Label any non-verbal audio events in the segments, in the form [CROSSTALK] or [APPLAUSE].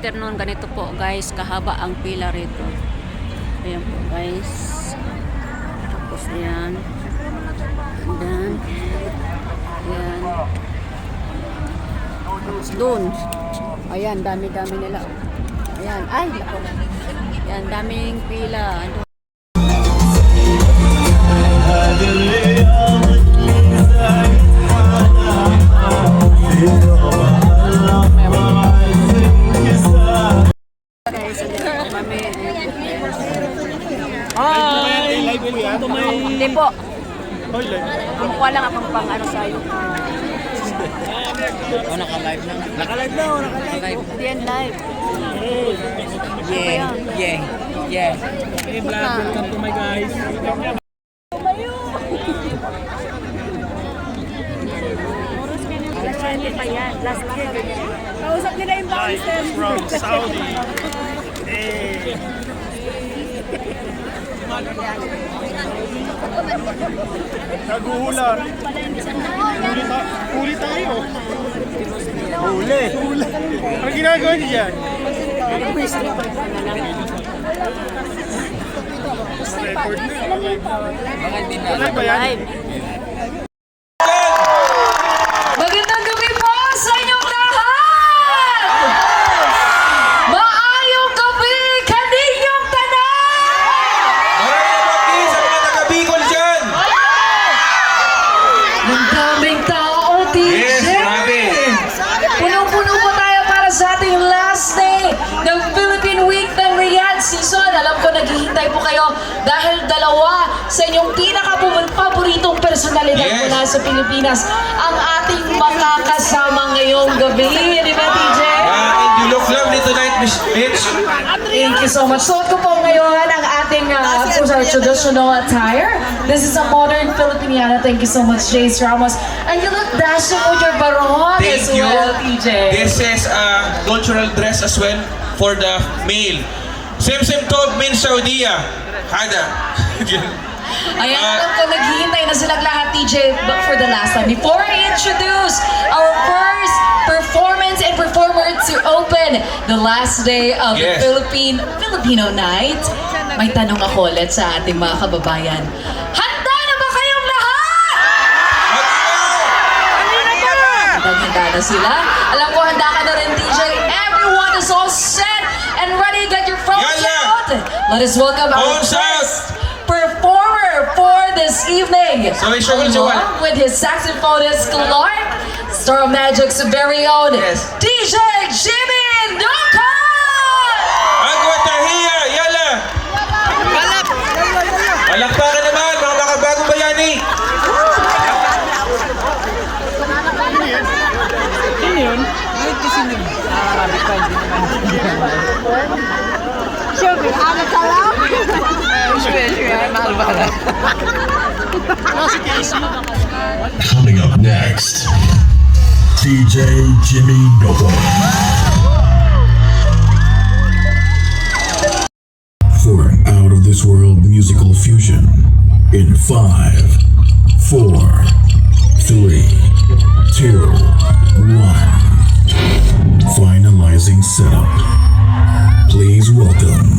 afternoon, ganito po guys, kahaba ang pila rito. Ayan po guys. Tapos ayan. Ayan. Ayan. Tapos doon. Ayan, dami-dami nila. Ayan. Ay. Ayan, daming pila. Ano? Guys, guys. Last year. Kausap nila yung bouncer. From Saudi. Hey. Naguhula. Huli, ta huli tayo. Huli. Huli. Ang ginagawa niyo dyan? Record na. Mga hindi na. Live ba yan? Inyong pinaka-paboritong personalidad Yes. mula sa Pilipinas ang ating makakasama ngayong gabi. Di ba, DJ? Yeah, and you look lovely tonight, Miss Mitch. Thank you so much. Suot ko po ngayon ang ating, uh, traditional attire. This is a modern Filipiniana. Thank you so much, Jace Ramos. And you look dashing with your baron Thank as you. well, TJ. This is a cultural dress as well for the male. Same same Tov means Saudi. Hada. [LAUGHS] Ayan, alam ko, naghihintay na silang lahat, TJ, but for the last time. Before I introduce our first performance and performer to open the last day of Yes. the Philippine Filipino Night, may tanong ako ulit sa ating mga kababayan. Handa na ba kayong lahat? Handa na sila. Alam ko, handa ka na rin, DJ. Everyone is all set and ready. Get your phones out. Let us welcome our Phones sing along with his saxophonist Clark, Star Magic's very own yes. DJ Jimmy Noko! Palakpakan naman mga makabagong bayani! Ano yun? Bakit kasi nag... Ah, bigtan din naman. Coming up next, DJ Jimmy Noble. For an out of this world musical fusion in five, four, three, two, one. Finalizing setup. Please welcome.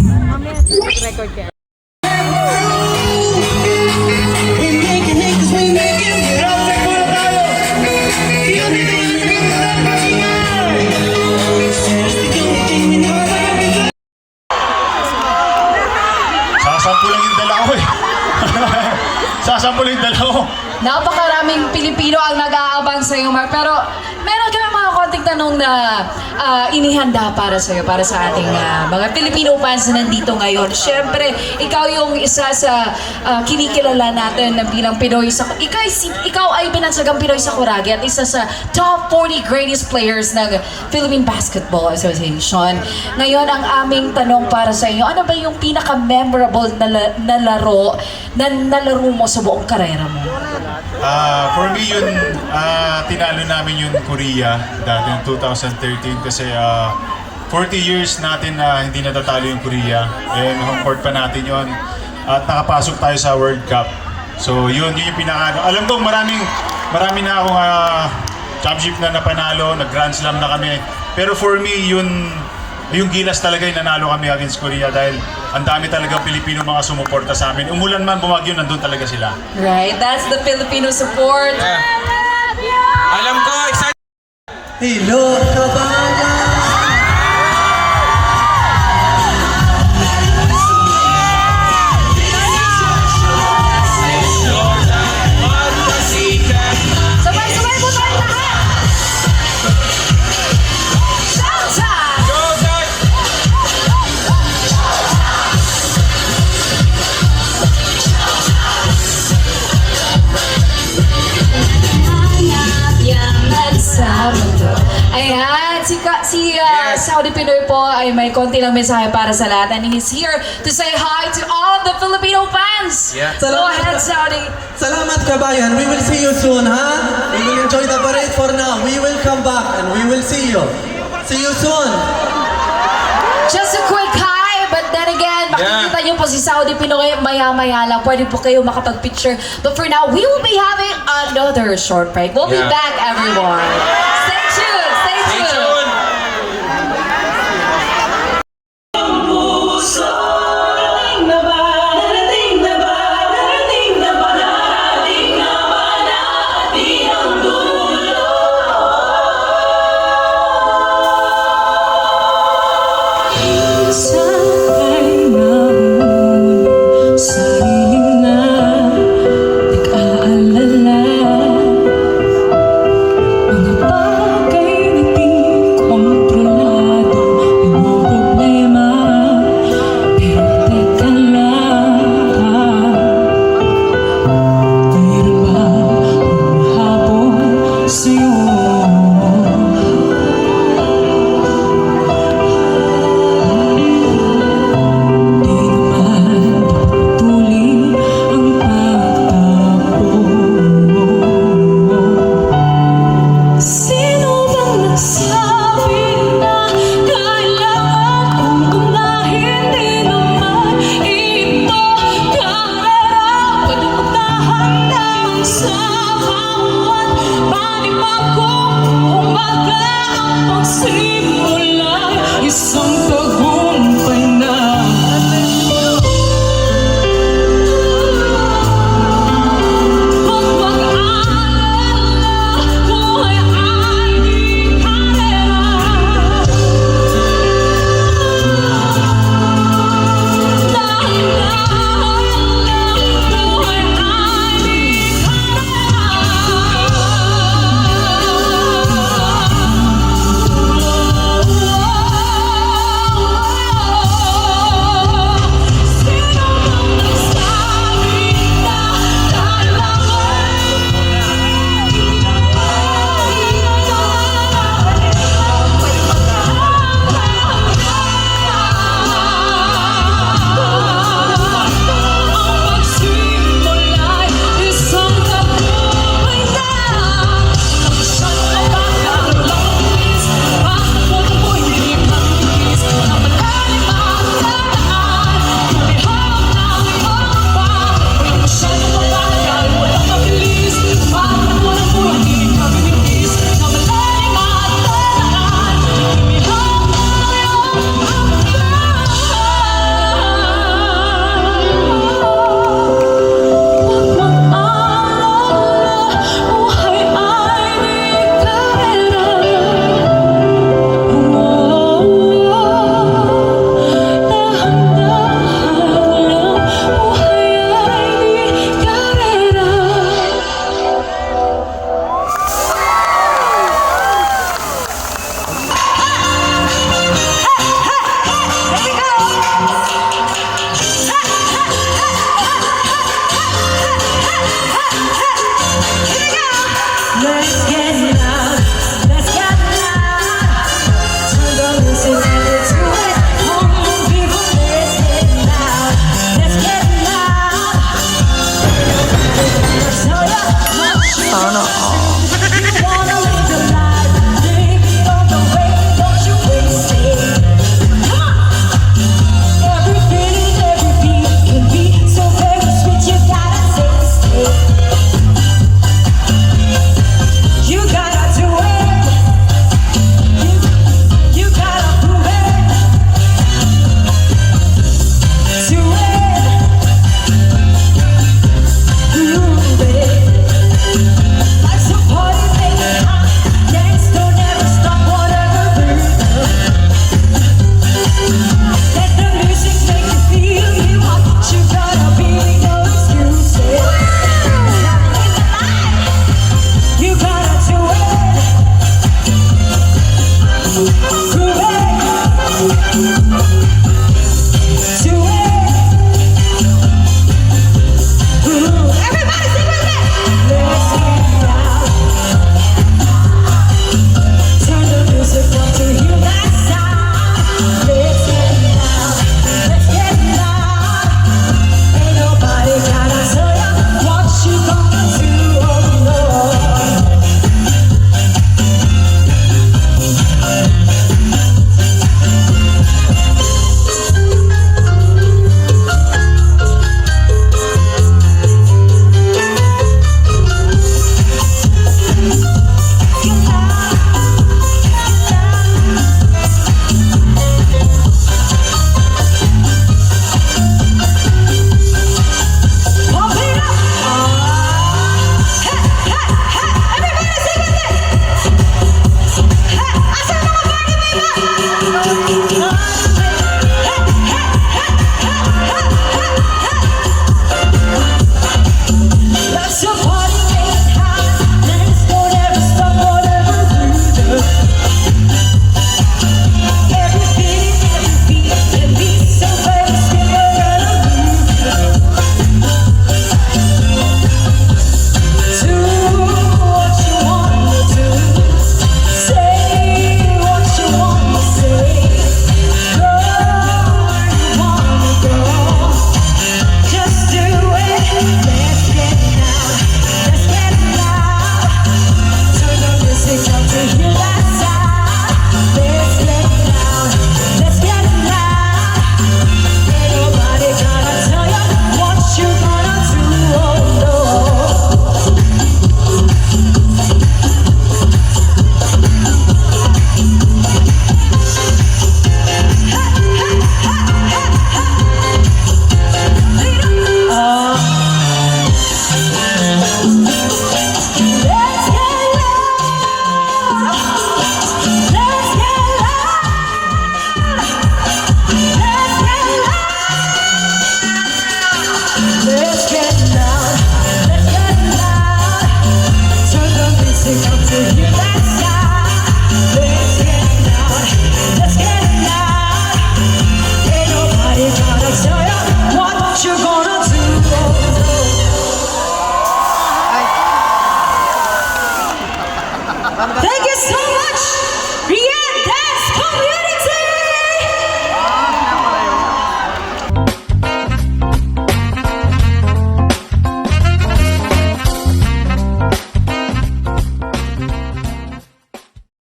Tanong na ah, inihanda para sa iyo, para sa ating ah, mga Filipino fans na nandito ngayon. Siyempre, ikaw yung isa sa ah, kinikilala natin na bilang Pinoy sa... Ikaw, si- ikaw ay binansagang Pinoy sa Kuragi at isa sa top 40 greatest players ng Philippine Basketball Association. Ngayon, ang aming tanong para sa inyo, ano ba yung pinaka-memorable na, na laro na nalaro mo sa buong karera mo? Ah, for me yun, ah, tinalo namin yung Korea dati ng 2013 kasi ah, 40 years natin na hindi natatalo yung Korea. And home court pa natin yun. At nakapasok tayo sa World Cup. So yun, yun yung pinaka... Alam ko maraming, marami na akong ah, championship na napanalo, nag-Grand Slam na kami. Pero for me, yun yung Gilas talaga yung nanalo kami against Korea dahil ang dami talagang Pilipino mga sumuporta sa amin. Umulan man, bumagyo, nandun talaga sila. Right, that's the Filipino support. Alam ko, এই লোকবান si, uh, Yes. Saudi Pinoy po ay may konti lang mensahe para sa lahat and he's here to say hi to all the Filipino fans. Yeah. Go ahead, Saudi. Salamat kabayan. We will see you soon, ha? We will enjoy the parade for now. We will come back and we will see you. See you soon. Just a quick hi, but then again, makikita niyo po si Saudi Pinoy maya-maya lang. Pwede po kayo makapag-picture. But for now, we will be having another short break. We'll be Yeah. back, everyone. Stay tuned.